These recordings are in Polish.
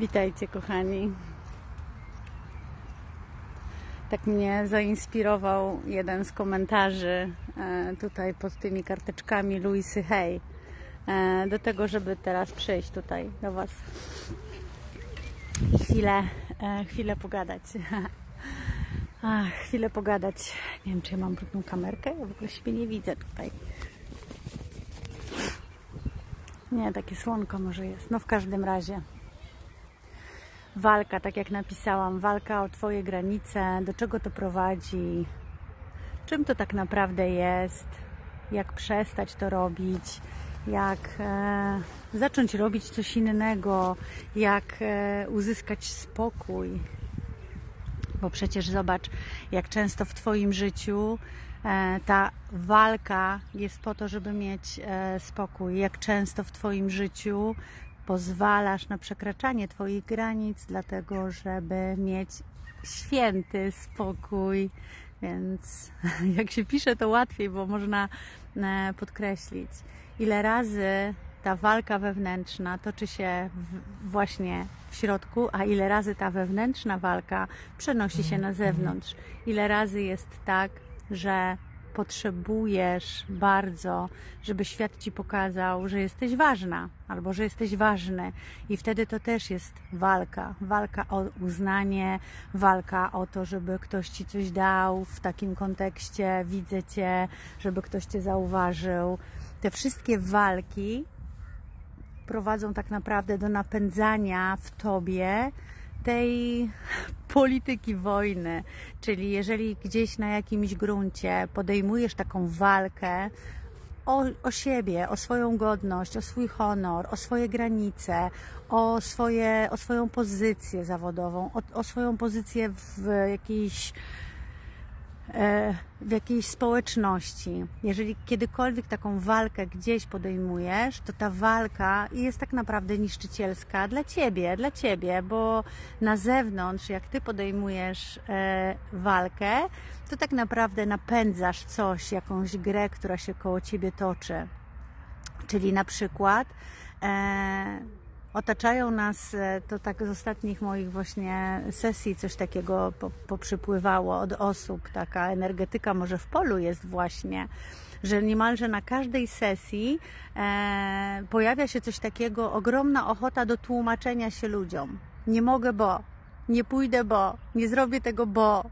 Witajcie, kochani. Tak mnie zainspirował jeden z komentarzy e, tutaj pod tymi karteczkami Luisy e, do tego, żeby teraz przyjść tutaj do Was i chwilę, e, chwilę pogadać. Ach, chwilę pogadać. Nie wiem, czy ja mam brudną kamerkę. Ja w ogóle siebie nie widzę tutaj. Nie, takie słonko może jest. No w każdym razie walka, tak jak napisałam, walka o Twoje granice, do czego to prowadzi, czym to tak naprawdę jest, jak przestać to robić, jak e, zacząć robić coś innego, jak e, uzyskać spokój. Bo przecież zobacz, jak często w Twoim życiu e, ta walka jest po to, żeby mieć e, spokój. Jak często w Twoim życiu pozwalasz na przekraczanie Twoich granic, dlatego żeby mieć święty spokój. Więc jak się pisze, to łatwiej, bo można e, podkreślić, ile razy ta walka wewnętrzna toczy się właśnie w środku, a ile razy ta wewnętrzna walka przenosi się na zewnątrz. Ile razy jest tak, że potrzebujesz bardzo, żeby świat ci pokazał, że jesteś ważna albo że jesteś ważny. I wtedy to też jest walka. Walka o uznanie, walka o to, żeby ktoś ci coś dał w takim kontekście, widzę cię, żeby ktoś cię zauważył. Te wszystkie walki prowadzą tak naprawdę do napędzania w tobie tej polityki wojny. Czyli jeżeli gdzieś na jakimś gruncie podejmujesz taką walkę o, o siebie, o swoją godność, o swój honor, o swoje granice, o, swoje, o swoją pozycję zawodową, o, o swoją pozycję w jakiejś w jakiejś społeczności, jeżeli kiedykolwiek taką walkę gdzieś podejmujesz, to ta walka jest tak naprawdę niszczycielska dla ciebie, dla ciebie, bo na zewnątrz, jak ty podejmujesz e, walkę, to tak naprawdę napędzasz coś, jakąś grę, która się koło ciebie toczy. Czyli na przykład e, otaczają nas, e, to tak z ostatnich moich właśnie sesji coś takiego poprzypływało od osób, taka energetyka może w polu jest właśnie, że niemalże na każdej sesji e, pojawia się coś takiego, ogromna ochota do tłumaczenia się ludziom. Nie mogę, bo, nie pójdę, bo, nie zrobię tego, bo.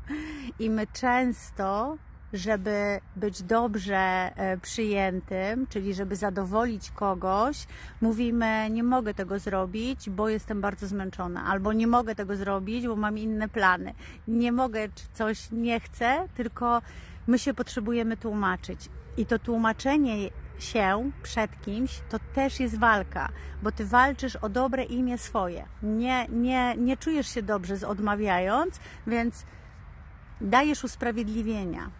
I my często żeby być dobrze e, przyjętym, czyli żeby zadowolić kogoś, mówimy: Nie mogę tego zrobić, bo jestem bardzo zmęczona, albo nie mogę tego zrobić, bo mam inne plany. Nie mogę, czy coś nie chcę, tylko my się potrzebujemy tłumaczyć. I to tłumaczenie się przed kimś, to też jest walka, bo ty walczysz o dobre imię swoje. Nie, nie, nie czujesz się dobrze odmawiając, więc dajesz usprawiedliwienia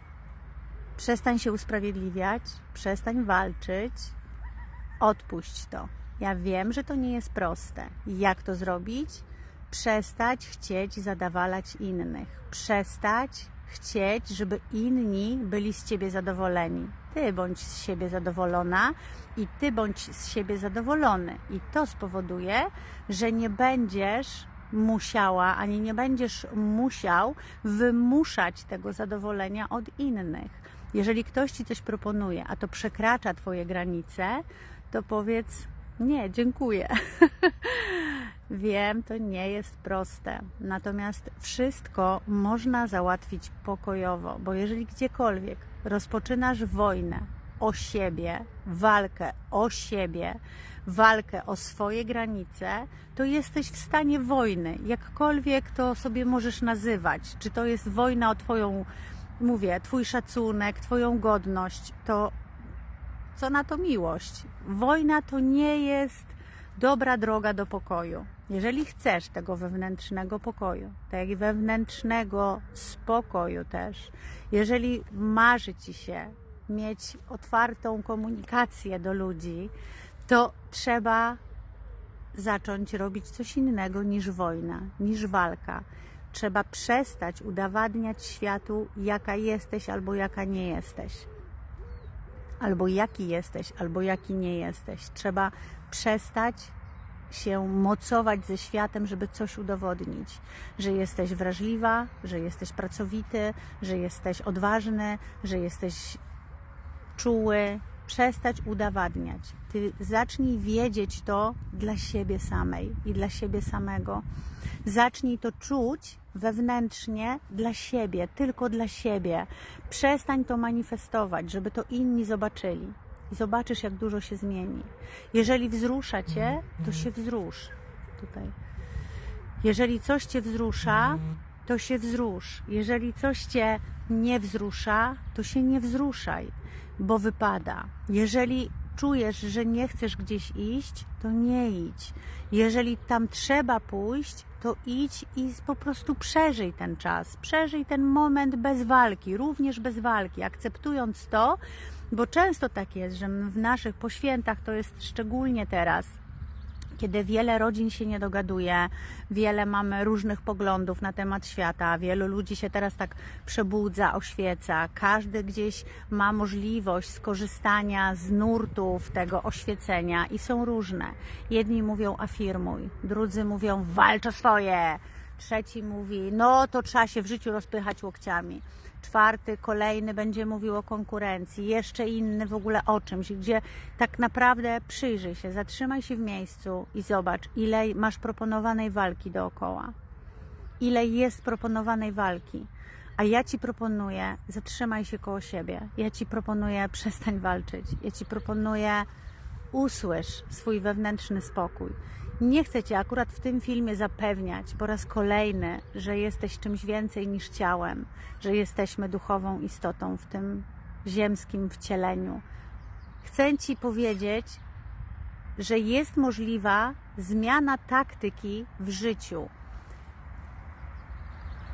Przestań się usprawiedliwiać, przestań walczyć, odpuść to. Ja wiem, że to nie jest proste. Jak to zrobić? Przestać chcieć zadawalać innych. Przestać chcieć, żeby inni byli z ciebie zadowoleni. Ty bądź z siebie zadowolona i ty bądź z siebie zadowolony. I to spowoduje, że nie będziesz musiała, ani nie będziesz musiał wymuszać tego zadowolenia od innych. Jeżeli ktoś ci coś proponuje, a to przekracza Twoje granice, to powiedz nie, dziękuję. Wiem, to nie jest proste. Natomiast wszystko można załatwić pokojowo, bo jeżeli gdziekolwiek rozpoczynasz wojnę o siebie, walkę o siebie, walkę o swoje granice, to jesteś w stanie wojny. Jakkolwiek to sobie możesz nazywać. Czy to jest wojna o Twoją mówię, Twój szacunek, Twoją godność, to co na to miłość? Wojna to nie jest dobra droga do pokoju. Jeżeli chcesz tego wewnętrznego pokoju, tak wewnętrznego spokoju też, jeżeli marzy Ci się mieć otwartą komunikację do ludzi, to trzeba zacząć robić coś innego niż wojna, niż walka. Trzeba przestać udowadniać światu, jaka jesteś albo jaka nie jesteś. Albo jaki jesteś, albo jaki nie jesteś. Trzeba przestać się mocować ze światem, żeby coś udowodnić, że jesteś wrażliwa, że jesteś pracowity, że jesteś odważny, że jesteś czuły, przestać udowadniać. Ty zacznij wiedzieć to dla siebie samej i dla siebie samego. Zacznij to czuć wewnętrznie dla siebie, tylko dla siebie. Przestań to manifestować, żeby to inni zobaczyli. I zobaczysz, jak dużo się zmieni. Jeżeli wzrusza cię, to się wzrusz. Tutaj. Jeżeli coś cię wzrusza, to się wzrusz. Jeżeli coś cię nie wzrusza, to się nie wzruszaj, bo wypada. Jeżeli czujesz, że nie chcesz gdzieś iść, to nie idź. Jeżeli tam trzeba pójść, to idź i po prostu przeżyj ten czas. Przeżyj ten moment bez walki, również bez walki, akceptując to, bo często tak jest, że w naszych poświętach to jest szczególnie teraz kiedy wiele rodzin się nie dogaduje, wiele mamy różnych poglądów na temat świata, wielu ludzi się teraz tak przebudza, oświeca, każdy gdzieś ma możliwość skorzystania z nurtów tego oświecenia i są różne. Jedni mówią afirmuj, drudzy mówią walcz o swoje, trzeci mówi no to trzeba się w życiu rozpychać łokciami czwarty, kolejny będzie mówił o konkurencji, jeszcze inny w ogóle o czymś, gdzie tak naprawdę przyjrzyj się, zatrzymaj się w miejscu i zobacz, ile masz proponowanej walki dookoła. Ile jest proponowanej walki. A ja ci proponuję, zatrzymaj się koło siebie. Ja ci proponuję, przestań walczyć. Ja ci proponuję, usłysz swój wewnętrzny spokój. Nie chcę Cię akurat w tym filmie zapewniać po raz kolejny, że jesteś czymś więcej niż ciałem, że jesteśmy duchową istotą w tym ziemskim wcieleniu. Chcę Ci powiedzieć, że jest możliwa zmiana taktyki w życiu,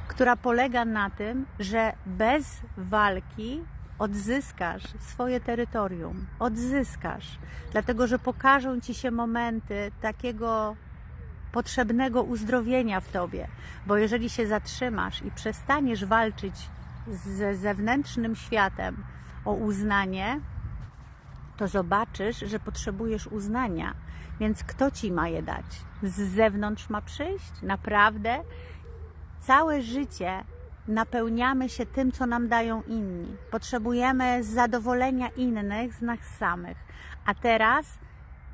która polega na tym, że bez walki odzyskasz swoje terytorium, odzyskasz, dlatego że pokażą ci się momenty takiego potrzebnego uzdrowienia w tobie, bo jeżeli się zatrzymasz i przestaniesz walczyć ze zewnętrznym światem o uznanie, to zobaczysz, że potrzebujesz uznania. Więc kto ci ma je dać? Z zewnątrz ma przyjść? Naprawdę? Całe życie napełniamy się tym, co nam dają inni. Potrzebujemy zadowolenia innych z nas samych. A teraz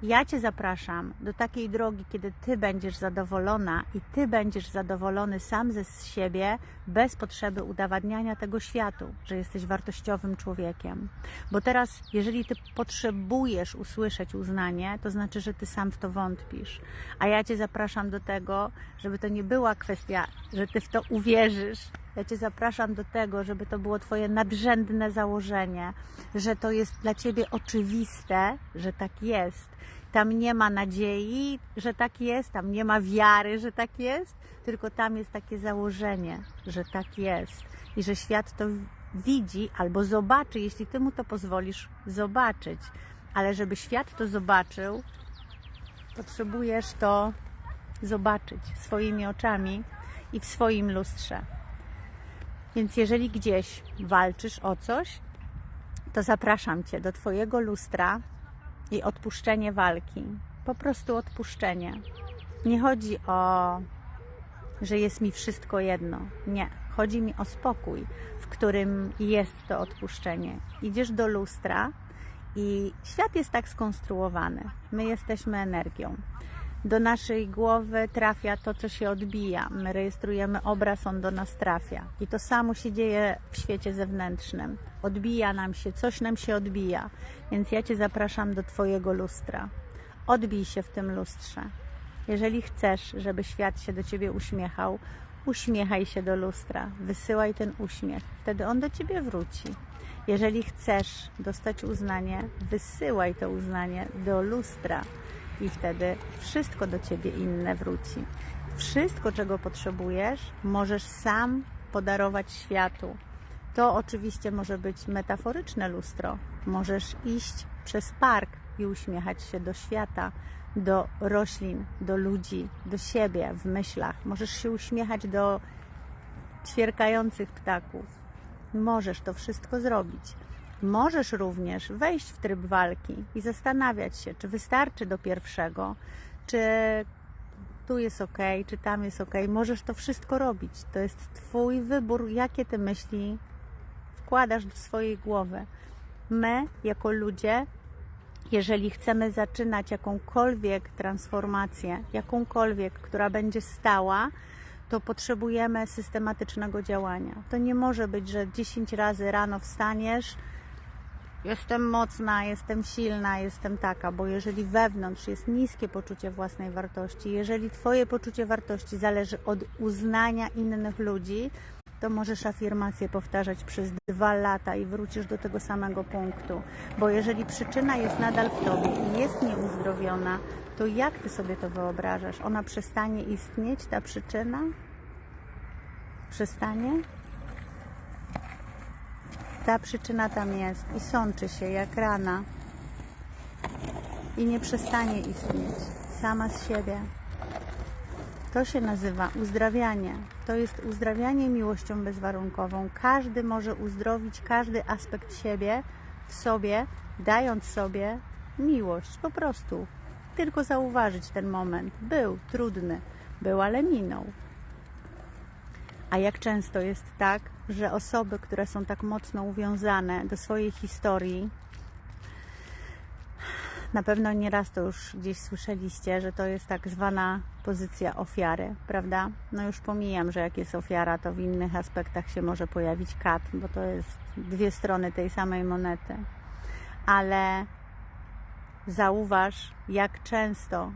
ja Cię zapraszam do takiej drogi, kiedy Ty będziesz zadowolona i Ty będziesz zadowolony sam ze siebie, bez potrzeby udowadniania tego światu, że jesteś wartościowym człowiekiem. Bo teraz, jeżeli Ty potrzebujesz usłyszeć uznanie, to znaczy, że Ty sam w to wątpisz. A ja Cię zapraszam do tego, żeby to nie była kwestia, że Ty w to uwierzysz, ja Cię zapraszam do tego, żeby to było Twoje nadrzędne założenie, że to jest dla Ciebie oczywiste, że tak jest. Tam nie ma nadziei, że tak jest, tam nie ma wiary, że tak jest, tylko tam jest takie założenie, że tak jest i że świat to widzi albo zobaczy, jeśli Ty mu to pozwolisz zobaczyć. Ale żeby świat to zobaczył, potrzebujesz to zobaczyć swoimi oczami i w swoim lustrze. Więc jeżeli gdzieś walczysz o coś, to zapraszam Cię do Twojego lustra i odpuszczenie walki. Po prostu odpuszczenie. Nie chodzi o, że jest mi wszystko jedno. Nie. Chodzi mi o spokój, w którym jest to odpuszczenie. Idziesz do lustra i świat jest tak skonstruowany. My jesteśmy energią do naszej głowy trafia to, co się odbija. My rejestrujemy obraz, on do nas trafia. I to samo się dzieje w świecie zewnętrznym. Odbija nam się, coś nam się odbija. Więc ja Cię zapraszam do Twojego lustra. Odbij się w tym lustrze. Jeżeli chcesz, żeby świat się do Ciebie uśmiechał, uśmiechaj się do lustra, wysyłaj ten uśmiech, wtedy on do Ciebie wróci. Jeżeli chcesz dostać uznanie, wysyłaj to uznanie do lustra i wtedy wszystko do ciebie inne wróci. Wszystko, czego potrzebujesz, możesz sam podarować światu. To oczywiście może być metaforyczne lustro. Możesz iść przez park i uśmiechać się do świata, do roślin, do ludzi, do siebie w myślach. Możesz się uśmiechać do ćwierkających ptaków. Możesz to wszystko zrobić. Możesz również wejść w tryb walki i zastanawiać się, czy wystarczy do pierwszego, czy tu jest ok, czy tam jest ok. Możesz to wszystko robić. To jest Twój wybór, jakie Ty myśli wkładasz do swojej głowy. My, jako ludzie, jeżeli chcemy zaczynać jakąkolwiek transformację, jakąkolwiek, która będzie stała, to potrzebujemy systematycznego działania. To nie może być, że 10 razy rano wstaniesz, jestem mocna, jestem silna, jestem taka, bo jeżeli wewnątrz jest niskie poczucie własnej wartości, jeżeli Twoje poczucie wartości zależy od uznania innych ludzi, to możesz afirmację powtarzać przez dwa lata i wrócisz do tego samego punktu. Bo jeżeli przyczyna jest nadal w tobie i jest nieuzdrowiona, to jak ty sobie to wyobrażasz? Ona przestanie istnieć, ta przyczyna? Przestanie? Ta przyczyna tam jest i sączy się jak rana i nie przestanie istnieć sama z siebie. To się nazywa uzdrawianie. To jest uzdrawianie miłością bezwarunkową. Każdy może uzdrowić każdy aspekt siebie w sobie, dając sobie miłość. Po prostu. Tylko zauważyć ten moment. Był trudny, był, ale minął. A jak często jest tak, że osoby, które są tak mocno uwiązane do swojej historii, na pewno nieraz to już gdzieś słyszeliście, że to jest tak zwana pozycja ofiary, prawda? No już pomijam, że jak jest ofiara, to w innych aspektach się może pojawić kat, bo to jest dwie strony tej samej monety. Ale zauważ, jak często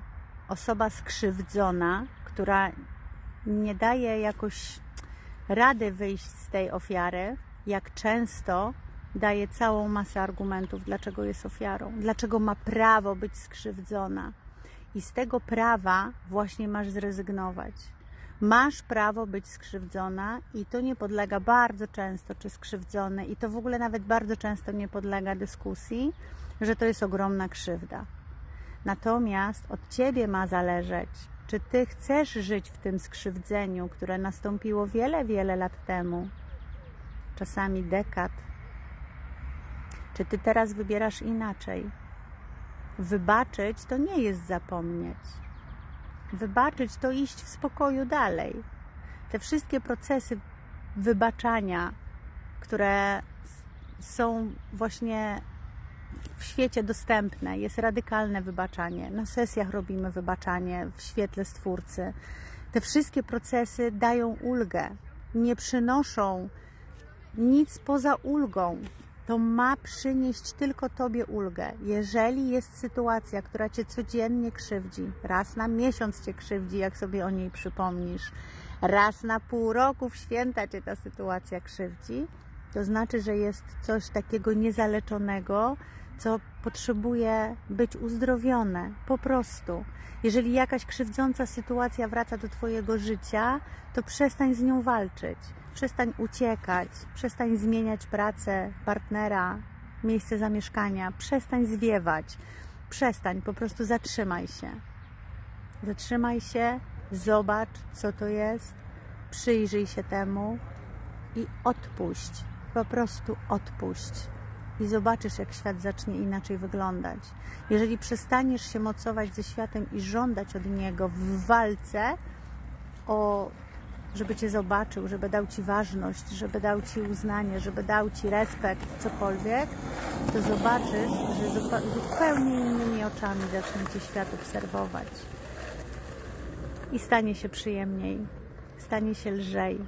osoba skrzywdzona, która nie daje jakoś rady wyjść z tej ofiary, jak często daje całą masę argumentów, dlaczego jest ofiarą, dlaczego ma prawo być skrzywdzona. I z tego prawa właśnie masz zrezygnować. Masz prawo być skrzywdzona i to nie podlega bardzo często, czy skrzywdzony, i to w ogóle nawet bardzo często nie podlega dyskusji, że to jest ogromna krzywda. Natomiast od ciebie ma zależeć, czy ty chcesz żyć w tym skrzywdzeniu, które nastąpiło wiele, wiele lat temu, czasami dekad, czy ty teraz wybierasz inaczej? Wybaczyć to nie jest zapomnieć. Wybaczyć to iść w spokoju dalej. Te wszystkie procesy wybaczania, które są właśnie w świecie dostępne, jest radykalne wybaczanie. Na sesjach robimy wybaczanie w świetle Stwórcy. Te wszystkie procesy dają ulgę, nie przynoszą nic poza ulgą to ma przynieść tylko Tobie ulgę. Jeżeli jest sytuacja, która Cię codziennie krzywdzi, raz na miesiąc Cię krzywdzi, jak sobie o niej przypomnisz, raz na pół roku w święta Cię ta sytuacja krzywdzi, to znaczy, że jest coś takiego niezaleczonego, co potrzebuje być uzdrowione. Po prostu. Jeżeli jakaś krzywdząca sytuacja wraca do Twojego życia, to przestań z nią walczyć. Przestań uciekać, przestań zmieniać pracę, partnera, miejsce zamieszkania, przestań zwiewać, przestań, po prostu zatrzymaj się. Zatrzymaj się, zobacz, co to jest, przyjrzyj się temu i odpuść. Po prostu odpuść. I zobaczysz, jak świat zacznie inaczej wyglądać. Jeżeli przestaniesz się mocować ze światem i żądać od niego w walce o żeby Cię zobaczył, żeby dał Ci ważność, żeby dał Ci uznanie, żeby dał Ci respekt, cokolwiek, to zobaczysz, że zupełnie innymi oczami zacznie Cię świat obserwować. I stanie się przyjemniej, stanie się lżej,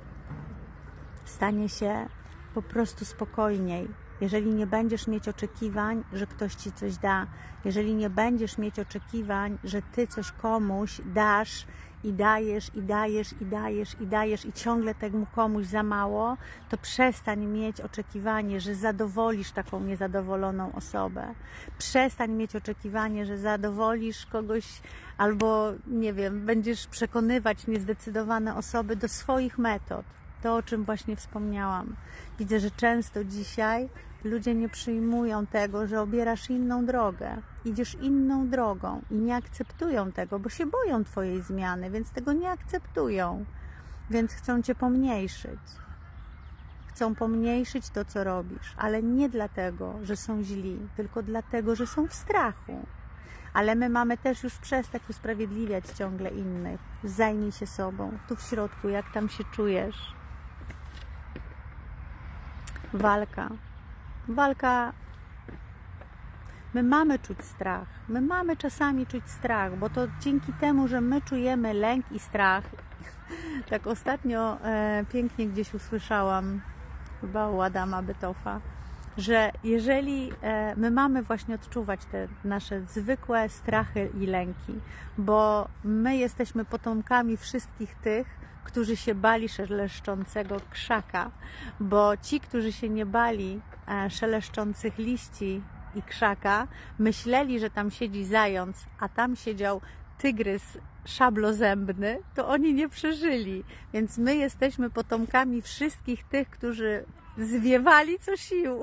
stanie się po prostu spokojniej. Jeżeli nie będziesz mieć oczekiwań, że ktoś ci coś da, jeżeli nie będziesz mieć oczekiwań, że ty coś komuś dasz i dajesz, i dajesz, i dajesz, i dajesz, i ciągle temu komuś za mało, to przestań mieć oczekiwanie, że zadowolisz taką niezadowoloną osobę. Przestań mieć oczekiwanie, że zadowolisz kogoś albo, nie wiem, będziesz przekonywać niezdecydowane osoby do swoich metod. To, o czym właśnie wspomniałam. Widzę, że często dzisiaj ludzie nie przyjmują tego, że obierasz inną drogę, idziesz inną drogą i nie akceptują tego, bo się boją Twojej zmiany, więc tego nie akceptują, więc chcą Cię pomniejszyć. Chcą pomniejszyć to, co robisz, ale nie dlatego, że są źli, tylko dlatego, że są w strachu. ale my mamy też już przestać usprawiedliwiać ciągle innych. Zajmij się sobą, tu w środku, jak tam się czujesz. Walka. Walka My mamy czuć strach. My mamy czasami czuć strach, bo to dzięki temu, że my czujemy lęk i strach. Tak ostatnio e, pięknie gdzieś usłyszałam, chyba u Adama Bytofa, że jeżeli e, my mamy właśnie odczuwać te nasze zwykłe strachy i lęki, bo my jesteśmy potomkami wszystkich tych, którzy się bali szeleszczącego krzaka, bo ci, którzy się nie bali e, szeleszczących liści i krzaka, myśleli, że tam siedzi zając, a tam siedział tygrys szablozębny, to oni nie przeżyli. Więc my jesteśmy potomkami wszystkich tych, którzy zwiewali co sił,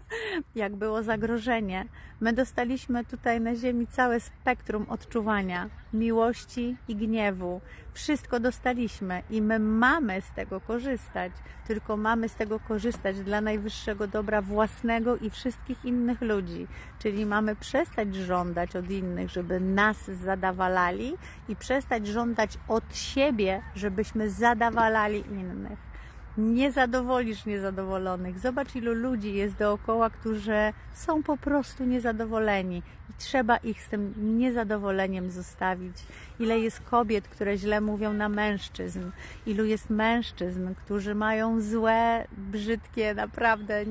jak było zagrożenie. My dostaliśmy tutaj na Ziemi całe spektrum odczuwania miłości i gniewu. Wszystko dostaliśmy i my mamy z tego korzystać, tylko mamy z tego korzystać dla najwyższego dobra własnego i wszystkich innych ludzi. Czyli mamy przestać żądać od innych, żeby nas zadawalali i przestać żądać od siebie, żebyśmy zadawalali innych nie zadowolisz niezadowolonych. Zobacz, ilu ludzi jest dookoła, którzy są po prostu niezadowoleni i trzeba ich z tym niezadowoleniem zostawić. Ile jest kobiet, które źle mówią na mężczyzn, ilu jest mężczyzn, którzy mają złe, brzydkie, naprawdę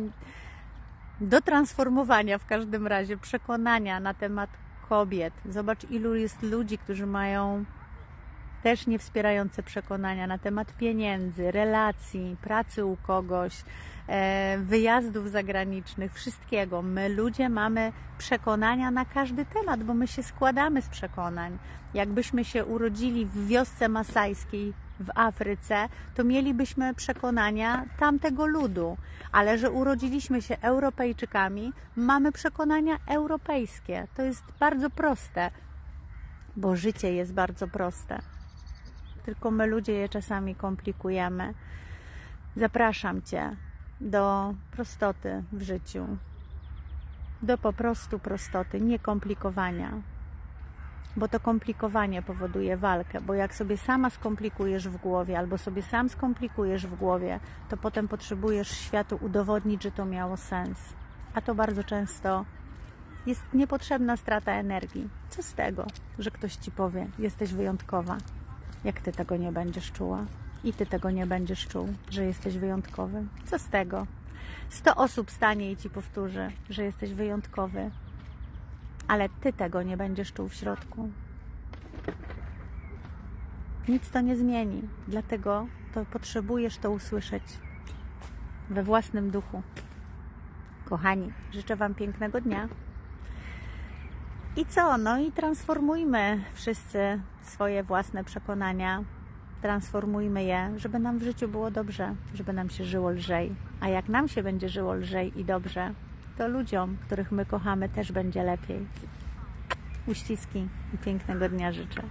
do transformowania w każdym razie przekonania na temat kobiet. Zobacz, ilu jest ludzi, którzy mają też niewspierające przekonania na temat pieniędzy, relacji, pracy u kogoś, e, wyjazdów zagranicznych, wszystkiego. My ludzie mamy przekonania na każdy temat, bo my się składamy z przekonań. Jakbyśmy się urodzili w wiosce masajskiej w Afryce, to mielibyśmy przekonania tamtego ludu, ale że urodziliśmy się Europejczykami, mamy przekonania europejskie. To jest bardzo proste, bo życie jest bardzo proste tylko my ludzie je czasami komplikujemy. Zapraszam Cię do prostoty w życiu, do po prostu prostoty, nie komplikowania, bo to komplikowanie powoduje walkę, bo jak sobie sama skomplikujesz w głowie albo sobie sam skomplikujesz w głowie, to potem potrzebujesz światu udowodnić, że to miało sens. A to bardzo często jest niepotrzebna strata energii. Co z tego, że ktoś ci powie, jesteś wyjątkowa? Jak ty tego nie będziesz czuła i ty tego nie będziesz czuł, że jesteś wyjątkowy. Co z tego? Sto osób stanie i ci powtórzy, że jesteś wyjątkowy, ale ty tego nie będziesz czuł w środku. Nic to nie zmieni, dlatego to potrzebujesz to usłyszeć we własnym duchu. Kochani, życzę Wam pięknego dnia. I co? No i transformujmy wszyscy swoje własne przekonania, transformujmy je, żeby nam w życiu było dobrze, żeby nam się żyło lżej. A jak nam się będzie żyło lżej i dobrze, to ludziom, których my kochamy, też będzie lepiej. Uściski i pięknego dnia życzę.